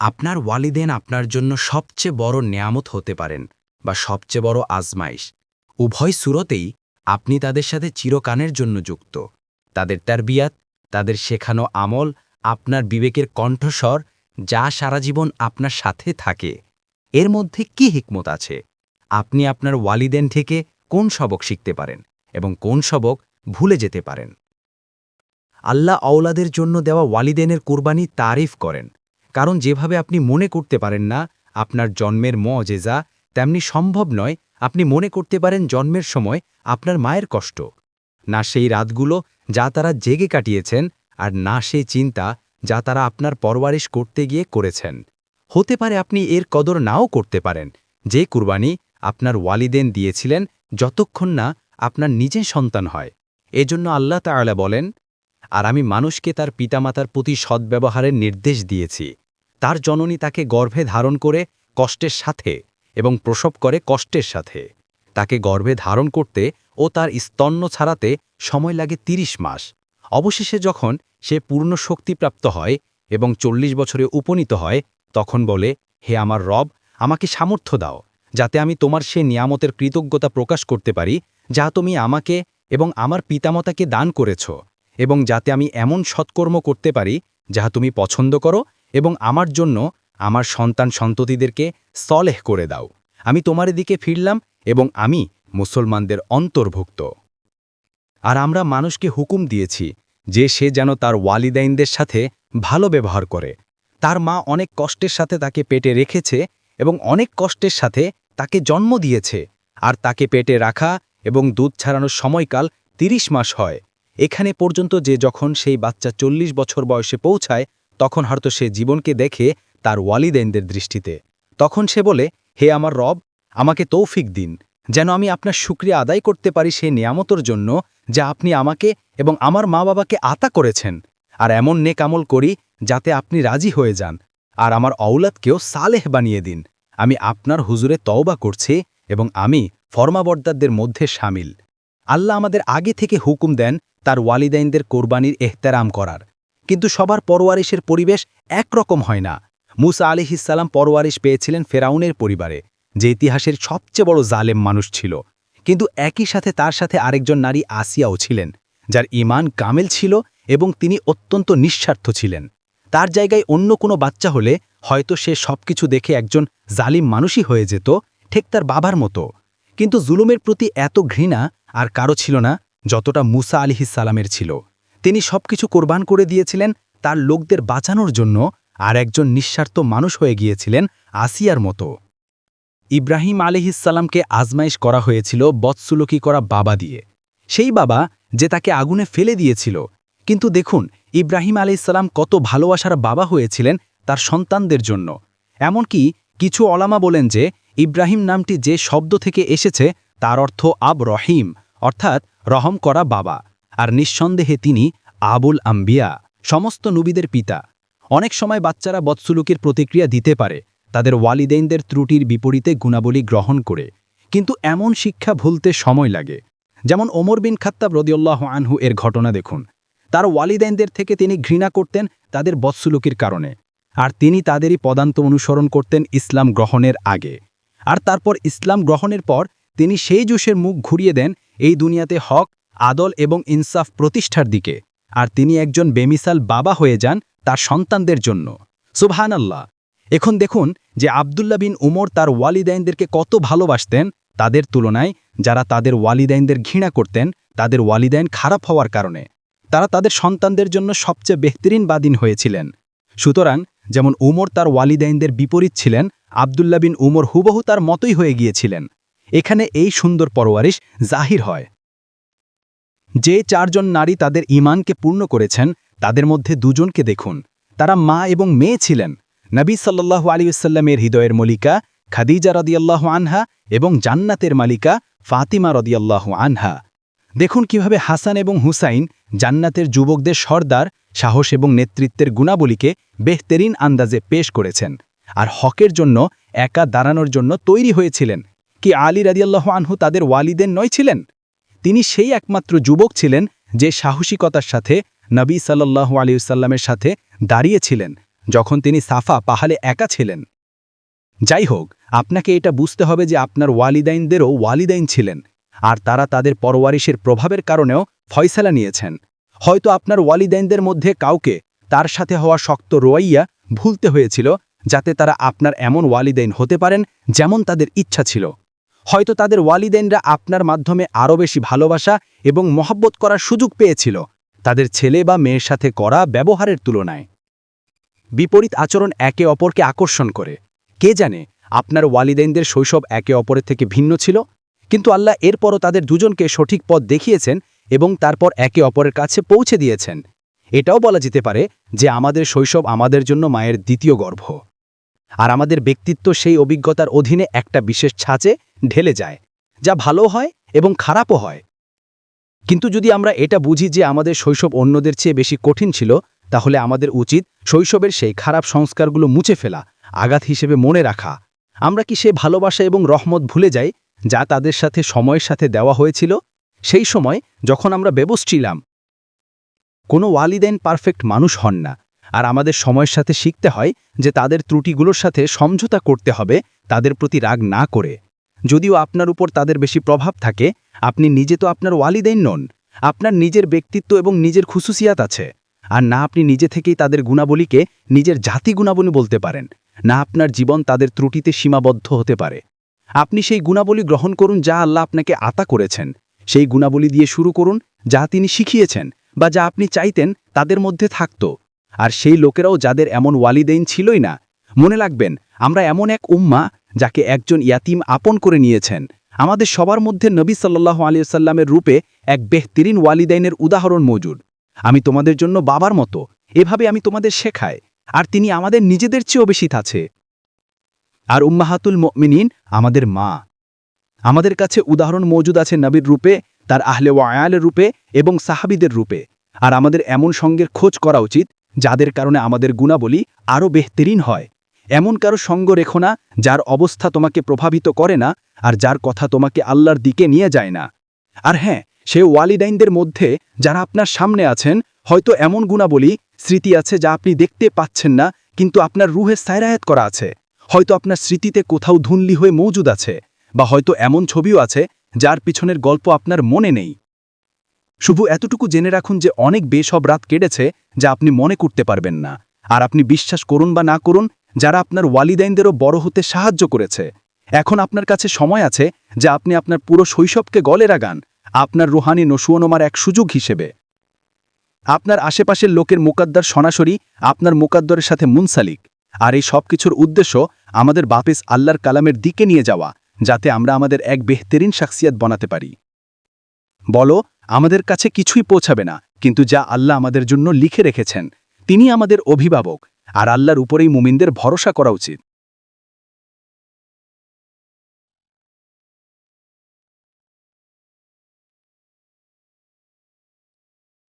আপনার ওয়ালিদেন আপনার জন্য সবচেয়ে বড় নেয়ামত হতে পারেন বা সবচেয়ে বড় আজমাইশ। উভয় সুরতেই আপনি তাদের সাথে চিরকানের জন্য যুক্ত। তাদের তারবিয়াত, তাদের শেখানো আমল, আপনার বিবেকের কণ্ঠস্বর, যা সারা জীবন আপনার সাথে থাকে। এর মধ্যে কি হিকমত আছে? আপনি আপনার ওয়ালিদেন থেকে কোন সবক শিখতে পারেন এবং কোন সবক ভুলে যেতে পারেন? আল্লাহ আওলাদের জন্য দেওয়া ওয়ালিদেনের কোরবানি তারিফ করেন। কারণ যেভাবে আপনি মনে করতে পারেন না আপনার জন্মের মজেজা, তেমনি সম্ভব নয় আপনি মনে করতে পারেন জন্মের সময় আপনার মায়ের কষ্ট। না সেই রাতগুলো যা তারা জেগে কাটিয়েছেন আর না সেই চিন্তা যা তারা আপনার পরওয়ারিশ করতে গিয়ে করেছেন। হতে পারে আপনি এর কদর নাও করতে পারেন। যে কুরবানি আপনার ওয়ালিদেন দিয়েছিলেন যতক্ষণ না আপনার নিজে সন্তান হয়। এজন্য আল্লাহ তাআলা বলেন, আর আমি মানুষকে তার পিতামাতার প্রতি সদ্ব্যবহারের নির্দেশ দিয়েছি। তার জননী তাকে গর্ভে ধারণ করে কষ্টের সাথে এবং প্রসব করে কষ্টের সাথে। তাকে গর্ভে ধারণ করতে ও তার স্তন্য ছাড়াতে সময় লাগে ৩০ মাস। অবশেষে যখন সে পূর্ণ শক্তিপ্রাপ্ত হয় এবং চল্লিশ বছরে উপনীত হয়, তখন বলে, হে আমার রব, আমাকে সামর্থ্য দাও, যাতে আমি তোমার সে নিয়ামতের কৃতজ্ঞতা প্রকাশ করতে পারি, যা তুমি আমাকে এবং আমার পিতামাতাকে দান করেছ, এবং যাতে আমি এমন সৎকর্ম করতে পারি যা তুমি পছন্দ করো এবং আমার জন্য আমার সন্তান সন্ততিদেরকে সলেহ করে দাও। আমি তোমার দিকে ফিরলাম এবং আমি মুসলমানদের অন্তর্ভুক্ত। আর আমরা মানুষকে হুকুম দিয়েছি যে সে যেন তার ওয়ালিদাইনদের সাথে ভালো ব্যবহার করে। তার মা অনেক কষ্টের সাথে তাকে পেটে রেখেছে এবং অনেক কষ্টের সাথে তাকে জন্ম দিয়েছে। আর তাকে পেটে রাখা এবং দুধ ছাড়ানোর সময়কাল ৩০ মাস হয়। এখানে পর্যন্ত যে যখন সেই বাচ্চা চল্লিশ বছর বয়সে পৌঁছায় তখন হয়তো সে জীবনকে দেখে তার ওয়ালিদেনদের দৃষ্টিতে। তখন সে বলে, হে আমার রব, আমাকে তৌফিক দিন, যেন আমি আপনার শুক্রিয়া আদায় করতে পারি সেই নিয়ামতর জন্য যা আপনি আমাকে এবং আমার মা বাবাকে আতা করেছেন। আর এমন নেক আমল করি যাতে আপনি রাজি হয়ে যান। আর আমার অওলাদকেও সালেহ বানিয়ে দিন। আমি আপনার হুজুরে তওবা করছি এবং আমি ফরমাবর্দারদের মধ্যে সামিল। আল্লাহ আমাদের আগে থেকে হুকুম দেন তার ওয়ালিদাইনদের কোরবানির এহতেরাম করার। কিন্তু সবার পরওয়ারিশের পরিবেশ একরকম হয় না। মুসা আলিহিসাল্লাম পরওয়ারিশ পেয়েছিলেন ফেরাউনের পরিবারে, যে ইতিহাসের সবচেয়ে বড় জালেম মানুষ ছিল। কিন্তু একই সাথে তার সাথে আরেকজন নারী আসিয়াও ছিলেন, যার ইমান কামেল ছিল এবং তিনি অত্যন্ত নিঃস্বার্থ ছিলেন। তার জায়গায় অন্য কোনো বাচ্চা হলে হয়তো সে সবকিছু দেখে একজন জালিম মানুষই হয়ে যেত, ঠিক তার বাবার মতো। কিন্তু জুলুমের প্রতি এত ঘৃণা আর কারও ছিল না, যতটা মুসা আলিহিসালামের ছিল। তিনি সবকিছু কোরবান করে দিয়েছিলেন তার লোকদের বাঁচানোর জন্য আর একজন নিঃস্বার্থ মানুষ হয়ে গিয়েছিলেন আসিয়ার মতো। ইব্রাহিম আলিহিসাল্লামকে আজমাইশ করা হয়েছিল বৎসুলকি করা বাবা দিয়ে। সেই বাবা যে তাকে আগুনে ফেলে দিয়েছিল। কিন্তু দেখুন, ইব্রাহিম আলিসাল্লাম কত ভালোবাসার বাবা হয়েছিলেন তার সন্তানদের জন্য। এমনকি কিছু অলামা বলেন যে, ইব্রাহিম নামটি যে শব্দ থেকে এসেছে তার অর্থ আব রহিম, অর্থাৎ রহম করা বাবা। আর নিঃসন্দেহে তিনি আবুল আম্বিয়া, সমস্ত নবীদের পিতা। অনেক সময় বাচ্চারা বৎসুলুকের প্রতিক্রিয়া দিতে পারে, তাদের ওয়ালিদেইনদের ত্রুটির বিপরীতে গুণাবলী গ্রহণ করে। কিন্তু এমন শিক্ষা ভুলতে সময় লাগে। যেমন ওমর বিন খাত্তাব রদিউল্লাহ আনহু এর ঘটনা দেখুন। তার ওয়ালিদাইনদের থেকে তিনি ঘৃণা করতেন তাদের বৎসুলুকির কারণে। আর তিনি তাদেরই পদান্ত অনুসরণ করতেন ইসলাম গ্রহণের আগে। আর তারপর ইসলাম গ্রহণের পর তিনি সেই জুসের মুখ ঘুরিয়ে দেন, এই দুনিয়াতে হক আদল এবং ইনসাফ প্রতিষ্ঠার দিকে, আর তিনি একজন বেমিসাল বাবা হয়ে যান তার সন্তানদের জন্য। সুবহান আল্লাহ এখন দেখুন যে আবদুল্লা বিন উমর তার ওয়ালিদাইনদেরকে কত ভালোবাসতেন তাদের তুলনায় যারা তাদের ওয়ালিদাইনদের ঘৃণা করতেন, তাদের ওয়ালিদাইন খারাপ হওয়ার কারণে। তারা তাদের সন্তানদের জন্য সবচেয়ে বেহতরিন বাদিন হয়েছিলেন। সুতরাং যেমন উমর তার ওয়ালিদাইনদের বিপরীত ছিলেন আবদুল্লা বিন উমর হুবহু তার মতোই হয়ে গিয়েছিলেন। এখানে এই সুন্দর পরওয়ারিশ জাহির হয়। যে চারজন নারী তাদের ইমানকে পূর্ণ করেছেন, তাদের মধ্যে দুজনকে দেখুন। তারা মা এবং মেয়ে ছিলেন। নবী সাল্লাহ আলিউসাল্লামের হৃদয়ের মলিকা খাদিজা রদিয়াল্লাহ আনহা এবং জান্নাতের মালিকা ফাতিমা রদিয়াল্লাহ আনহা। দেখুন কীভাবে হাসান এবং হুসাইন জান্নাতের যুবকদের সর্দার, সাহস এবং নেতৃত্বের গুণাবলীকে বেহতেরিন আন্দাজে পেশ করেছেন আর হকের জন্য একা দাঁড়ানোর জন্য তৈরি হয়েছিলেন। কি আলী রাদিয়াল্লাহ আনহু তাদের ওয়ালিদের নয় ছিলেন? তিনি সেই একমাত্র যুবক ছিলেন যে সাহসিকতার সাথে নবী সাল্লাহ আলিউসাল্লামের সাথে দাঁড়িয়েছিলেন, যখন তিনি সাফা পাহাড়ে একা ছিলেন। যাই হোক, আপনাকে এটা বুঝতে হবে যে আপনার ওয়ালিদাইনদেরও ওয়ালিদাইন ছিলেন, আর তারা তাদের পরওয়ারিশের প্রভাবের কারণেও ফয়সালা নিয়েছেন। হয়তো আপনার ওয়ালিদাইনদের মধ্যে কাউকে তার সাথে হওয়া শক্ত রোয়াইয়া ভুলতে হয়েছিল, যাতে তারা আপনার এমন ওয়ালিদাইন হতে পারেন যেমন তাদের ইচ্ছা ছিল। হয়তো তাদের ওয়ালিদেনরা আপনার মাধ্যমে আরও বেশি ভালোবাসা এবং মহব্বত করার সুযোগ পেয়েছিল, তাদের ছেলে বা মেয়ের সাথে করা ব্যবহারের তুলনায়। বিপরীত আচরণ একে অপরকে আকর্ষণ করে। কে জানে, আপনার ওয়ালিদেনদের শৈশব একে অপরের থেকে ভিন্ন ছিল? কিন্তু আল্লাহ এরপরও তাদের দুজনকে সঠিক পথ দেখিয়েছেন এবং তারপর একে অপরের কাছে পৌঁছে দিয়েছেন। এটাও বলা যেতে পারে যে আমাদের শৈশব আমাদের জন্য মায়ের দ্বিতীয় গর্ভ। আর আমাদের ব্যক্তিত্ব সেই অভিজ্ঞতার অধীনে একটা বিশেষ ছাঁচে ঢেলে যায়, যা ভালো হয় এবং খারাপও হয়। কিন্তু যদি আমরা এটা বুঝি যে আমাদের শৈশব অন্যদের চেয়ে বেশি কঠিন ছিল, তাহলে আমাদের উচিত শৈশবের সেই খারাপ সংস্কারগুলো মুছে ফেলা, আঘাত হিসেবে মনে রাখা। আমরা কি সে ভালোবাসা এবং রহমত ভুলে যাই, যা তাদের সাথে সময়ের সাথে দেওয়া হয়েছিল? সেই সময় যখন আমরা বেবস ছিলাম কোনো ওয়ালিদাইন পারফেক্ট মানুষ হন না। আর আমাদের সময়ের সাথে শিখতে হয় যে তাদের ত্রুটিগুলোর সাথে সমঝোতা করতে হবে, তাদের প্রতি রাগ না করে। যদিও আপনার উপর তাদের বেশি প্রভাব থাকে, আপনি নিজে তো আপনার ওয়ালিদাইন নন, আপনার নিজের ব্যক্তিত্ব এবং নিজের খুশুসিয়াত আছে। আর না আপনি নিজে থেকেই তাদের গুণাবলীকে নিজের জাতি গুণাবলী বলতে পারেন, না আপনার জীবন তাদের ত্রুটিতে সীমাবদ্ধ হতে পারে। আপনি সেই গুণাবলী গ্রহণ করুন যা আল্লাহ আপনাকে আতা করেছেন। সেই গুণাবলী দিয়ে শুরু করুন যা তিনি শিখিয়েছেন বা যা আপনি চাইতেন তাদের মধ্যে থাকত। আর সেই লোকেরাও যাদের এমন ওয়ালিদেইন ছিলই না। মনে রাখবেন, আমরা এমন এক উম্মা যাকে একজন ইয়াতিম আপন করে নিয়েছেন। আমাদের সবার মধ্যে নবী সাল্লাহ আলিয়াল্লামের রূপে এক বেহতিরিন ওয়ালিদাইনের উদাহরণ মজুদ। আমি তোমাদের জন্য বাবার মতো, এভাবে আমি তোমাদের শেখাই, আর তিনি আমাদের নিজেদের চেয়েও বেশি আছে আর উম্মাহাতুল মিনিন আমাদের মা। আমাদের কাছে উদাহরণ মজুদ আছে নবীর রূপে, তার আহলে ওয়ায়ালের রূপে এবং সাহাবিদের রূপে। আর আমাদের এমন সঙ্গের খোঁজ করা উচিত যাদের কারণে আমাদের গুণাবলী আরও বেহতেরিন হয়। এমন কারও সঙ্গ রেখো না, যার অবস্থা তোমাকে প্রভাবিত করে না আর যার কথা তোমাকে আল্লাহর দিকে নিয়ে যায় না। আর হ্যাঁ সে ওয়ালিদাইনদের মধ্যে যারা আপনার সামনে আছেন, হয়তো এমন গুণাবলী, স্মৃতি আছে যা আপনি দেখতে পাচ্ছেন না, কিন্তু আপনার রুহে সায়রায়াত করা আছে। হয়তো আপনার স্মৃতিতে কোথাও ধুনলি হয়ে মজুদ আছে, বা হয়তো এমন ছবিও আছে যার পিছনের গল্প আপনার মনে নেই। শুধু এতটুকু জেনে রাখুন যে অনেক বেসব রাত কেটেছে যা আপনি মনে করতে পারবেন না। আর আপনি বিশ্বাস করুন বা না করুন, যারা আপনার ওয়ালিদাইনদেরও বড় হতে সাহায্য করেছে। এখন আপনার কাছে সময় আছে যা আপনি আপনার পুরো শৈশবকে গলে রাগান, আপনার রুহানি নসুয়নমার এক সুযোগ হিসেবে। আপনার আশেপাশের লোকের মোকাদ্দার সরাসরি আপনার মোকাদ্দরের সাথে মুনসালিক। আর এই সব কিছুর উদ্দেশ্য আমাদের বাপিস আল্লাহর কালামের দিকে নিয়ে যাওয়া, যাতে আমরা আমাদের এক বেহতেরিন শাকসিয়াত বানাতে পারি। বলো আমাদের কাছে কিছুই পৌঁছাবে না, কিন্তু যা আল্লাহ আমাদের জন্য লিখে রেখেছেন তিনি আমাদের অভিভাবক, আর আল্লাহর উপরেই মুমিনদের ভরসা করা উচিত।